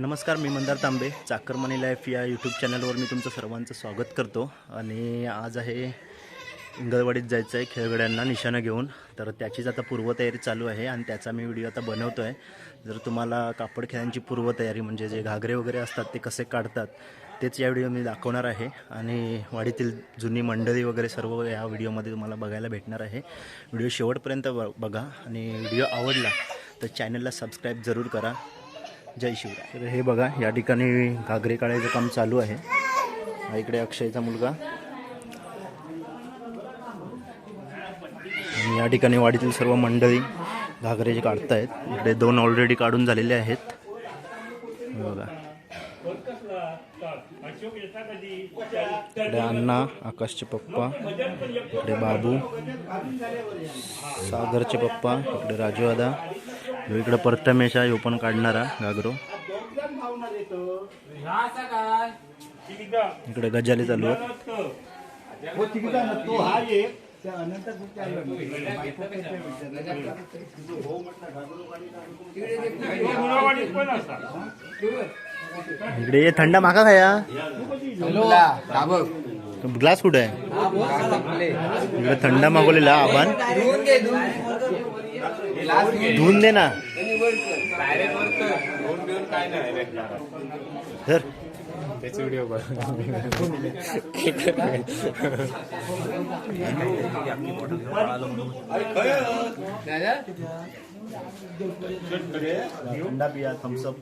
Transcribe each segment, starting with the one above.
नमस्कार मी मंदार तांबे चाकरमणी लाईफ या यूट्यूब चॅनलवर मी तुमचं सर्वांचं स्वागत करतो. आणि आज आहे इंगळवाडीत जायचं आहे खेळगड्यांना निशाणं घेऊन. तर त्याचीच आता पूर्वतयारी चालू आहे आणि त्याचा मी व्हिडिओ आता बनवतो आहे जर तुम्हाला कापड खेळांची पूर्वतयारी म्हणजे जे घागरे वगैरे असतात ते कसे काढतात तेच या व्हिडिओ मी दाखवणार आहे. आणि वाडीतील जुनी मंडळी वगैरे सर्व या व्हिडिओमध्ये तुम्हाला बघायला भेटणार आहे. व्हिडिओ शेवटपर्यंत ब बघा. आणि व्हिडिओ आवडला तर चॅनलला सबस्क्राईब जरूर करा. जय शिवराय. तर हे बघा या ठिकाणी घागरे काढायचं काम चालू आहे. हा इकडे अक्षयचा मुलगा. या ठिकाणी वाडीतील सर्व मंडळी घागरे जे काढतायत इकडे दोन ऑलरेडी काढून झालेले आहेत हे बघा इकडे अण्णा आकाशचे पप्पा इकडे बाबू सागरचे पप्पा इकडे राजू आदा ह्यो इकडे परतमेश आहे ह्यो पण काढणारा घागरो. इकडे गजाली चालू आहे इकडे ये थंडा माका खाया. ग्लास कुठे आहे? इकडे थंडा मागवलेला आबान. धुवून दे ना. धर. थंडा पिया थम्सअप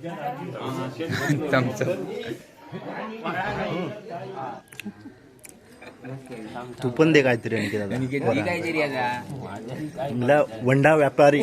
तू पण दे काहीतरी आणखी दादा. वंडा व्यापारी.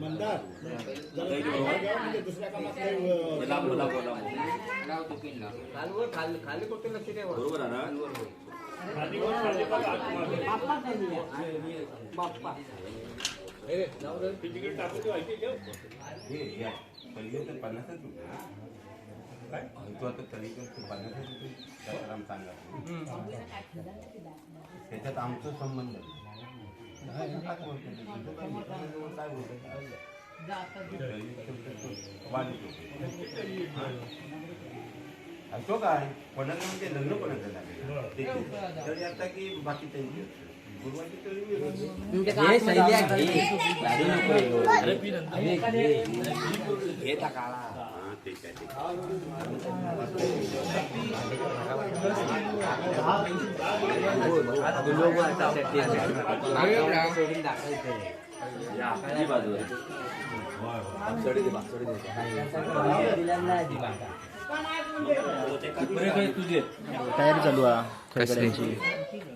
मंदार. खाली खाली कुठे लक्ष द्यावं बरोबर या. पन्नासच होते. त्याच्यात आमचा संबंध तो काय कोणाला म्हणजे लग्न कोणाचं झालं ते तरी आता की बाकी त्यांची हा, ठीक आहे ठीक आहे. तयारी चालू आहे.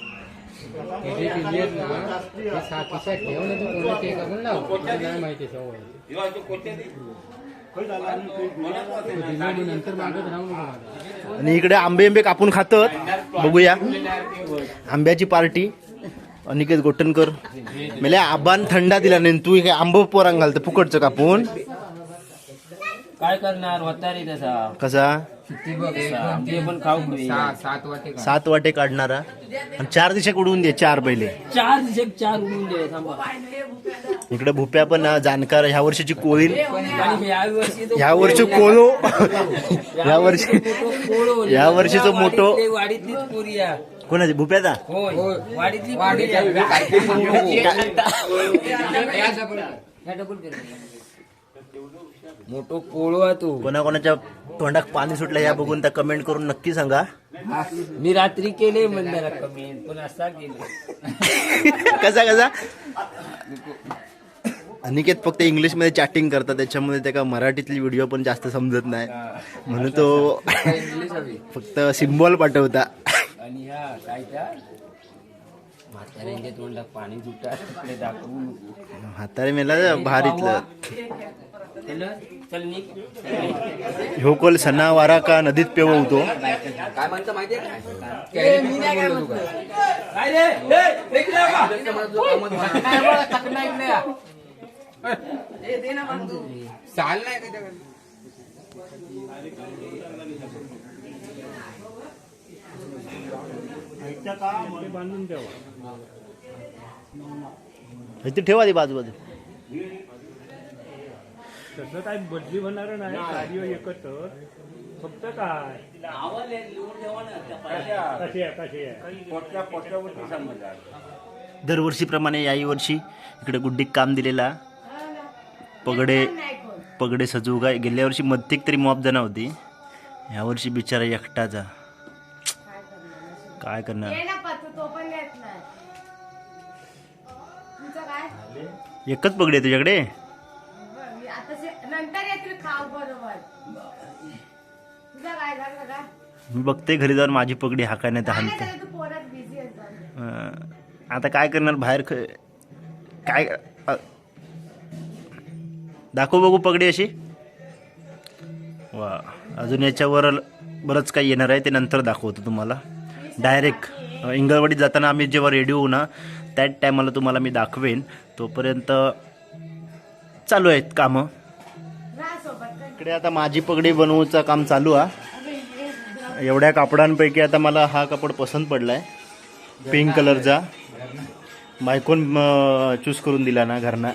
आणि इकडे आंबे आंबे कापून खातात. बघूया. आंब्याची पार्टी. अनिकेत गोटनकर मेले आबान थंडा दिला नाही तू हे आंब पोरांग घालतं फुकटचं कापून. काय करणार? वतारी तसा कसा? किती बघ एक, दोन, तीन, पण खाऊ सहा सात वाटे का सात वाटे काढणारा. आणि चार दिशा उडवून दे चार पहिले. चार दिवशी चार उडून दे थांबा. इकडे भुप्या पण जाणकार ह्या वर्षीची आणि ह्या वर्षी तो ह्या वर्षी कोलो ह्या वर्षी कोळो या वर्षीचं मोठं- वाडीतली- वाडीतलीच पोरी आहे. कोणाची? भुप्याचा? होय. वाडीतली वाडी पोरी. आहे. काहीतरी सांगू नको. ह्या डबल कर. मोठो कोळो आहे तो. कोणाकोणाच्या तोंडात पाणी सुटलं या बघून त्या कमेंट करून नक्की सांगा. मी रात्री केले मंदिरा कमी पण असा केलं कसा कसा? अनिकेत फक्त इंग्लिशमध्ये चॅटिंग करतात त्याच्यामुळे त्याला मराठीतली व्हिडिओ पण जास्त समजत नाही. म्हणून तो फक्त सिम्बॉल पाठवता. आणि ह्या काय त्या? म्हाताऱ्यांच्या तोंडात पाणी सुटा तिकडे दाखवू नको म्हातारे मेला भारीतलं. ह्यो कोल सणावारा का नदीत पेवतो काय म्हणतं माहितीये. चाल नाही? बांधून ठेवा. ती बाजू बाजू तसं काय बदली होणार नाही कार्य एकत्र. फक्त काय? आहे आहे? दरवर्षीप्रमाणे याही वर्षी इकडे गुड्डीक काम दिलेला. पगडे पगडे सजू काय गेल्या वर्षी मत्तिक तरी मॉप जण होती. ह्यावर्षी बिचारा एकटाचा काय करणार? एकच पगडी आहे तुझ्याकडे? नंतर येतील खाव बरोबर. तुझं काय झालं का? मी बघते घरी जाऊन माझी पगडी हाकाय नाही तर काय हाणते. नाही झालं, तू पोरात बिझी असतो अं, आता काय करणार? बाहेर ख काय अ, दाखव बघू पगडी अशी. वा अजून याच्यावर बरंच काही येणार आहे ते नंतर दाखवतो तुम्हाला. डायरेक्ट इंगळवाडीत जाताना आम्ही जेव्हा रेडी होऊ ना त्याच टायमाला तुम्हाला मी दाखवेन. तोपर्यंत चालू आहेत कामं. इकडे आता माझी पगडी बनवूचं काम चालू आहे एवढ्या कापडांपैकी आता मला हा कापड पसंत पडलाय. पिंक कलरचा बायकोन चूज करून दिला ना घरना?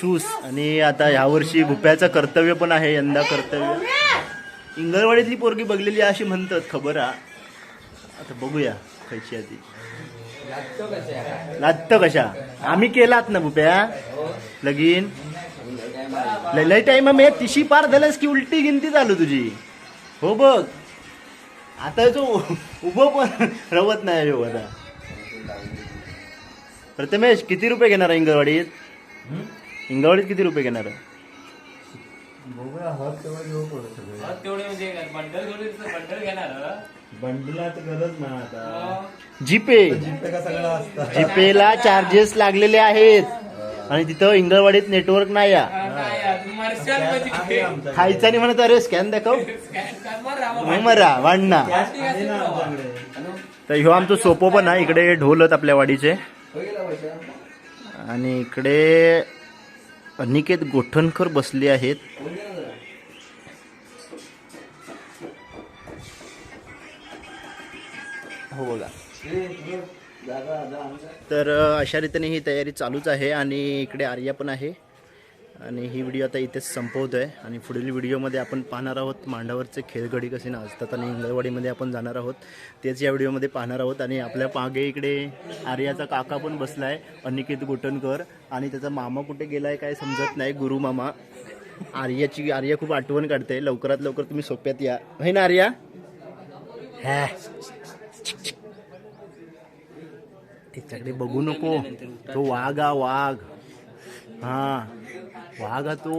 चूस आणि आता ह्यावर्षी भुप्याचं कर्तव्य पण आहे यंदा कर्तव्य. इंगळवाडीतली पोरगी बघलेली आहे अशी म्हणतात खबर आ आता बघूया खायची आहे ती लागतो कसं आहे? लागतं कशा? आम्ही केलात ना भुप्या लगीन? लय लय टाइम मी तिशी पार झालंस की उलटी गिनती चालू तुझी. हो बघ. आता जो उभं पण रवत नाही हो आता. प्रथमेश किती रुपये घेणार आहे इंगळवाडीत? इंगळवाडीत किती रुपये घेणार आहे? जीपे जीपेला चार्जेस लागलेले आहेत. आणि तिथं इंगळवाडीत नेटवर्क नाही या खायचं आणि म्हणत अरे स्कॅन दाखव. मरा वाढना तर ह्यो आमचं सोपं पण आहे. इकडे ढोलत आपल्या वाडीचे? आणि इकडे अनिकेत गोठणकर बसले आहेत. हो बघा. तर अशा रीतीने ही तयारी चालूच आहे आणि इकडे आर्या पण आहे. आणि ही व्हिडिओ आता इथेच संपवतो आहे आणि पुढील व्हिडिओमध्ये आपण पाहणार आहोत मांडावरचे खेळगडी कसे नाचतात आणि इंगळवाडीमध्ये आपण जाणार आहोत. तेच या व्हिडिओमध्ये पाहणार आहोत. आणि आपल्या मागे इकडे आर्याचा काका पण बसला आहे अनिकेत गोटणकर. आणि त्याचा मामा कुठे गेला आहे काय समजत नाही गुरु मामा. आर्याची आर्या खूप आठवण काढते. लवकरात लवकर तुम्ही सोप्यात या. है ना आर्या? हॅ. त्याच्याकडे बघू नको. तो वाघ हा वाघ. हा. वाघ हा तो